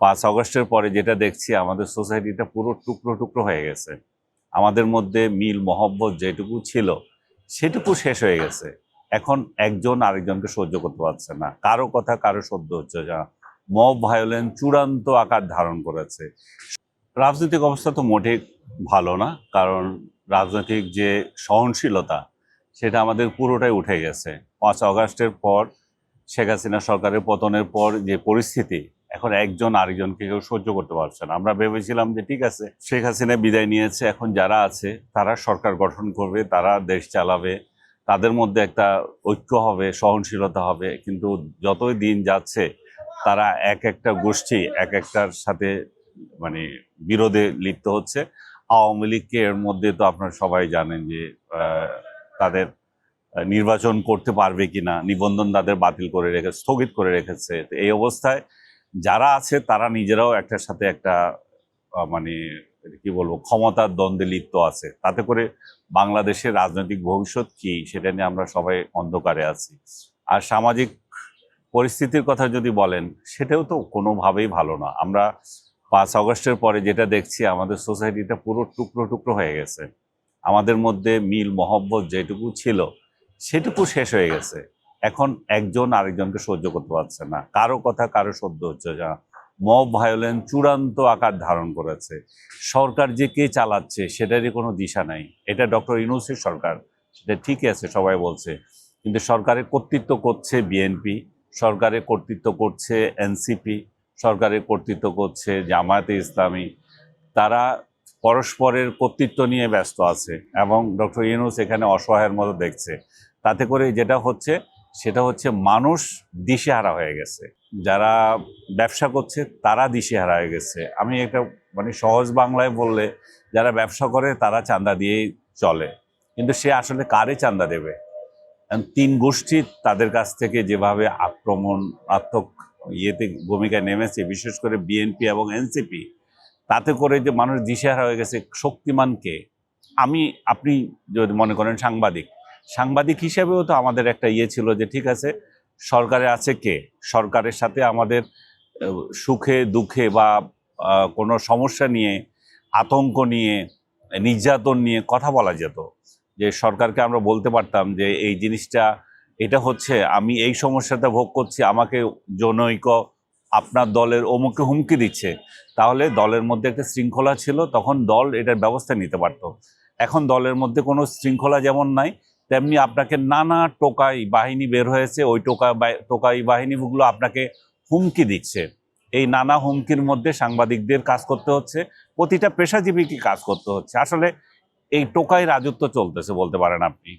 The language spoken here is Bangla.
পাঁচ আগস্টের পরে যেটা দেখছি, আমাদের সোসাইটিটা পুরো টুকরো টুকরো হয়ে গেছে। আমাদের মধ্যে মিল, মহব্বত যেটুকু ছিল, সেটুকু শেষ হয়ে গেছে। এখন একজন আরেকজনকে সহ্য করতে পারছে না। কারও কথা কারও সহ্য হচ্ছে না। মব ভায়োলেন্স চূড়ান্ত আকার ধারণ করেছে। রাজনৈতিক অবস্থা তো মোটেই ভালো না, কারণ রাজনৈতিক যে সহনশীলতা, সেটা আমাদের পুরোটাই উঠে গেছে। পাঁচ আগস্টের পর শেখ হাসিনা সরকারের পতনের পর যে পরিস্থিতি এখন একজন আরেকজনকে কেউ সহ্য করতে পারছে না। আমরা ভেবেছিলাম যে ঠিক আছে, শেখ হাসিনা বিদায় নিয়েছে, এখন যারা আছে তারা সরকার গঠন করবে, তারা দেশ চালাবে, তাদের মধ্যে একটা ঐক্য হবে, সহনশীলতা হবে, কিন্তু যতই দিন যাচ্ছে তারা এক একটা গোষ্ঠী, এক একটার সাথে মানে বিরোধে লিপ্ত হচ্ছে। আওয়ামী লীগকে এর মধ্যে তো আপনারা সবাই জানেন যে তাদের নির্বাচন করতে পারবে কিনা, নিবন্ধন তাদের বাতিল করে রেখে, স্থগিত করে রেখেছে। এই অবস্থায় যারা আছে, তারা নিজেরাও একটার সাথে একটা মানে কি বলব, ক্ষমতার দ্বন্দ্বে লিপ্ত আছে। তাতে করে বাংলাদেশের রাজনৈতিক ভবিষ্যৎ কি, সেটা নিয়ে আমরা সবাই অন্ধকারে আছি। আর সামাজিক পরিস্থিতির কথা যদি বলেন, সেটাও তো কোনোভাবেই ভালো না। আমরা পাঁচ আগস্টের পরে যেটা দেখছি, আমাদের সোসাইটিটা পুরো টুকরো টুকরো হয়ে গেছে। আমাদের মধ্যে মিল, মহব্বত যেটুকু ছিল, সেটুকু শেষ হয়ে গেছে। এখন একজন আরেকজনকে সহ্য করতে পারছে না। কারও কথা কারও সহ্য হচ্ছে না। মব ভায়োলেন্স চূড়ান্ত আকার ধারণ করেছে। সরকার যে কে চালাচ্ছে সেটারই কোনো দিশা নাই। এটা ডক্টর ইউনুসের সরকার। সেটা ঠিকই আছে, সবাই বলছে। কিন্তু সরকারের কর্তৃত্ব করছে বিএনপি সরকারের কর্তৃত্ব করছে এনসিপি সরকারের কর্তৃত্ব করছে জামায়াতে ইসলামী। তারা পরস্পরের কর্তৃত্ব নিয়ে ব্যস্ত আছে এবং ডক্টর ইউনুস এখানে অসহায়ের মতো দেখছে। তাতে করে যেটা হচ্ছে সেটা হচ্ছে মানুষ দিশেহারা হয়ে গেছে। যারা ব্যবসা করছে, তারা দিশেহারা হয়ে গেছে। আমি একটা মানে সহজ বাংলায় বললে, যারা ব্যবসা করে, তারা চাঁদা দিয়েই চলে। কিন্তু সে আসলে কারে চাঁদা দেবে? তিন গোষ্ঠী তাদের কাছ থেকে যেভাবে আক্রমণাত্মক ইয়েতে ভূমিকায় নেমেছে, বিশেষ করে বিএনপি এবং এনসিপি, তাতে করে যে মানুষ দিশেহারা হয়ে গেছে শক্তিমানকে আমি, আপনি যদি মনে করেন সাংবাদিক সাংবাদিক হিসেবেও তো আমাদের একটা ইয়ে ছিল যে, ঠিক আছে, সরকারে আছে কে? সরকারের সাথে আমাদের সুখে, দুঃখে বা কোনো সমস্যা নিয়ে, আতঙ্ক নিয়ে, নির্যাতন নিয়ে কথা বলা যেত। যে, সরকারকে আমরা বলতে পারতাম যে, এই জিনিসটা, এটা হচ্ছে, আমি এই সমস্যাটা ভোগ করছি, আমাকে জনৈক আপনার দলের অমুকে হুমকি দিচ্ছে। তাহলে দলের মধ্যে একটা শৃঙ্খলা ছিল, তখন দল এটার ব্যবস্থা নিতে পারত। এখন দলের মধ্যে কোনো শৃঙ্খলা যেমন নাই তেমনি আপনাকে নানা টোকাই বাহিনী বের হয়েছে, ওই টোকা টোকাই বাহিনীগুলো আপনাকে হুমকি দিচ্ছে। এই নানা হুমকির মধ্যে সাংবাদিকদের কাজ করতে হচ্ছে, প্রতিটা পেশাজীবীকে কাজ করতে হচ্ছে। আসলে এই টোকাই রাজত্ব চলতেছে বলতে পারেন আপনি।